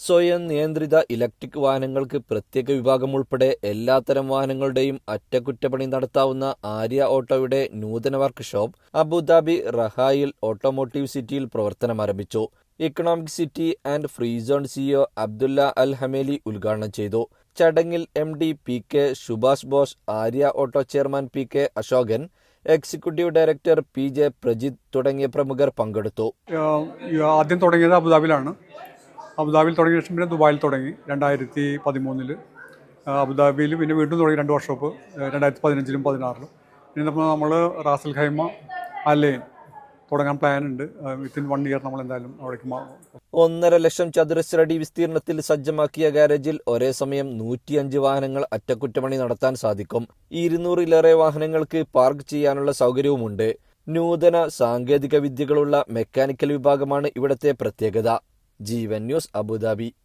സ്വയം നിയന്ത്രിത ഇലക്ട്രിക് വാഹനങ്ങൾക്ക് പ്രത്യേക വിഭാഗം ഉൾപ്പെടെ എല്ലാത്തരം വാഹനങ്ങളുടെയും അറ്റകുറ്റപ്പണി നടത്താവുന്ന ആര്യ ഓട്ടോയുടെ നൂതന വർക്ക്ഷോപ്പ് അബുദാബി റഹായിൽ ഓട്ടോമോട്ടീവ് സിറ്റിയിൽ പ്രവർത്തനം ആരംഭിച്ചു. Economic city and free zone CEO Abdullah Al Hameli ഉദ്ഘാടനം ചെയ്തു. ചടങ്ങിൽ M D P K Subhash Bose Arya auto chairman P K Ashokan executive director P J Prajith തുടങ്ങിയ പ്രമുഖർ പങ്കെടുത്തു. ആദ്യം തുടങ്ങിയത് അബുദാബിയിലാണ്. അബുദാബിയിൽ തുടങ്ങിയ ശേഷം പിന്നെ ദുബായിൽ തുടങ്ങി രണ്ടായിരത്തി പതിമൂന്നിൽ അബുദാബിയിൽ പിന്നെ വീണ്ടും തുടങ്ങി രണ്ട് വർഷോപ്പ് രണ്ടായിരത്തി പതിനഞ്ചിലും പതിനാറിലും. പിന്നെ നമ്മൾ നമ്മൾ Ras al Khaimah Al Ain തുടങ്ങാൻ പ്ലാൻ ഉണ്ട്. വിത്തിൻ വൺ ഇയർ നമ്മൾ എന്തായാലും അവിടേക്ക് ഒന്നര ലക്ഷം ചതുരശ്രടി വിസ്തീർണത്തിൽ സജ്ജമാക്കിയ ഗാരേജിൽ ഒരേ സമയം നൂറ്റിയഞ്ച് വാഹനങ്ങൾ അറ്റകുറ്റപ്പണി നടത്താൻ സാധിക്കും. ഇരുന്നൂറിലേറെ വാഹനങ്ങൾക്ക് പാർക്ക് ചെയ്യാനുള്ള സൗകര്യവുമുണ്ട്. നൂതന സാങ്കേതിക വിദ്യകളുള്ള മെക്കാനിക്കൽ വിഭാഗമാണ് ഇവിടത്തെ പ്രത്യേകത. Jeevan news Abu Dhabi.